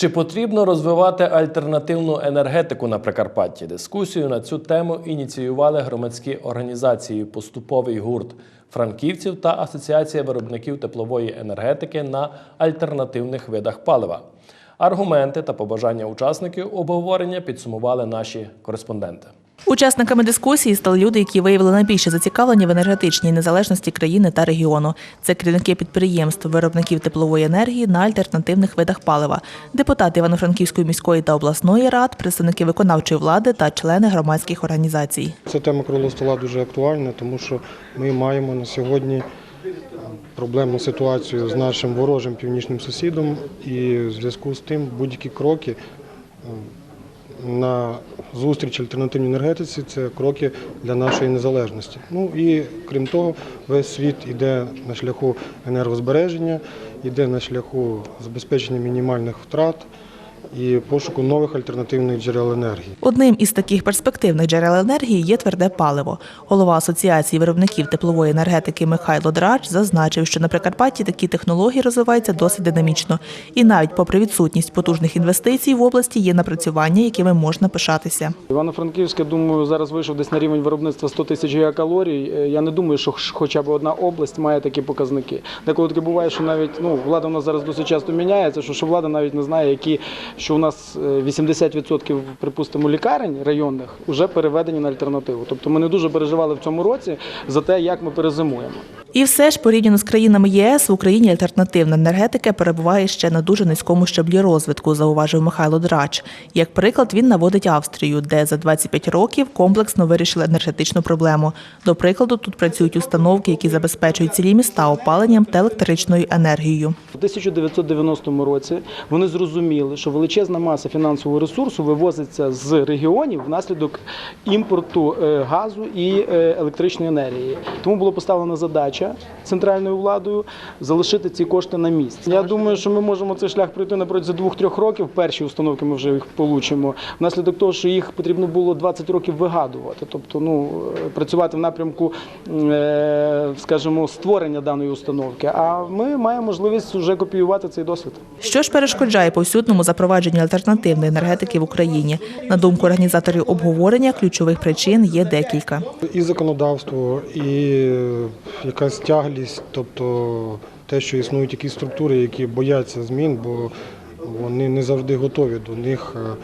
Чи потрібно розвивати альтернативну енергетику на Прикарпатті? Дискусію на цю тему ініціювали громадські організації Поступовий гурт франківців та Асоціація виробників теплової енергетики на альтернативних видах палива. Аргументи та побажання учасників обговорення підсумували наші кореспонденти. Учасниками дискусії стали люди, які виявили найбільше зацікавлення в енергетичній незалежності країни та регіону. Це керівники підприємств, виробників теплової енергії на альтернативних видах палива, депутати Івано-Франківської міської та обласної рад, представники виконавчої влади та члени громадських організацій. Ця тема круглого стола дуже актуальна, тому що ми маємо на сьогодні проблемну ситуацію з нашим ворожим північним сусідом, і в зв'язку з тим будь-які кроки е, на зустріч альтернативній енергетиці це кроки для нашої незалежності. Ну і крім того, весь світ йде на шляху енергозбереження, йде на шляху забезпечення мінімальних втрат і пошуку нових альтернативних джерел енергії. Одним із таких перспективних джерел енергії є тверде паливо. Голова Асоціації виробників теплової енергетики Михайло Драч зазначив, що на Прикарпатті такі технології розвиваються досить динамічно. І навіть попри відсутність потужних інвестицій в області є напрацювання, якими можна пишатися. Івано-Франківське, думаю, зараз вийшов десь на рівень виробництва 100 тисяч гігакалорій. Е, Я не думаю, що хоча б одна область має такі показники. Деколи таке буває, що навіть ну, влада у нас зараз досить часто міняється, що, що влада навіть не знає, які, що у нас е, 80% припустимо лікарень районних вже переведені на альтернативу. Тобто ми не дуже переживали в цьому році за те, як ми перезимуємо. І все ж порівняно з країнами ЄС в Україні альтернативна енергетика перебуває ще на дуже низькому щаблі розвитку, зауважив Михайло Драч. Як приклад, він наводить Австрію, де за 25 років комплексно вирішили енергетичну проблему. До прикладу, тут працюють установки, які забезпечують цілі міста опаленням та електричною енергією. У 1990 році вони зрозуміли, що величезна маса фінансового ресурсу вивозиться з регіонів внаслідок імпорту е, газу і е, електричної енергії. Тому було поставлена задача центральною владою залишити ці кошти на місці. Я думаю, що ми можемо цей шлях пройти на протязі двох-трьох років. Перші установки ми вже їх получимо. Внаслідок того, що їх потрібно було 20 років вигадувати, тобто ну е, працювати в напрямку, е, скажімо, створення даної установки. А ми маємо можливість вже копіювати цей досвід. Що ж перешкоджає повсюдному запровадженню альтернативної енергетики в Україні? На думку організаторів обговорення, ключових причин є декілька. І законодавство, і е, якась тяглість, тобто те, що існують якісь структури, які бояться змін, бо вони не завжди готові до них. Е,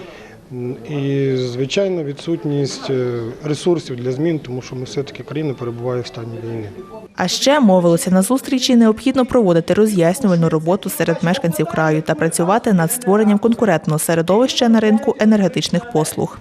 І, звичайно, відсутність е, ресурсів для змін, тому що ми все-таки країна перебуває в стані війни. А ще мовилося на зустрічі, необхідно проводити роз'яснювальну роботу серед мешканців краю та працювати над створенням конкурентного середовища на ринку енергетичних послуг.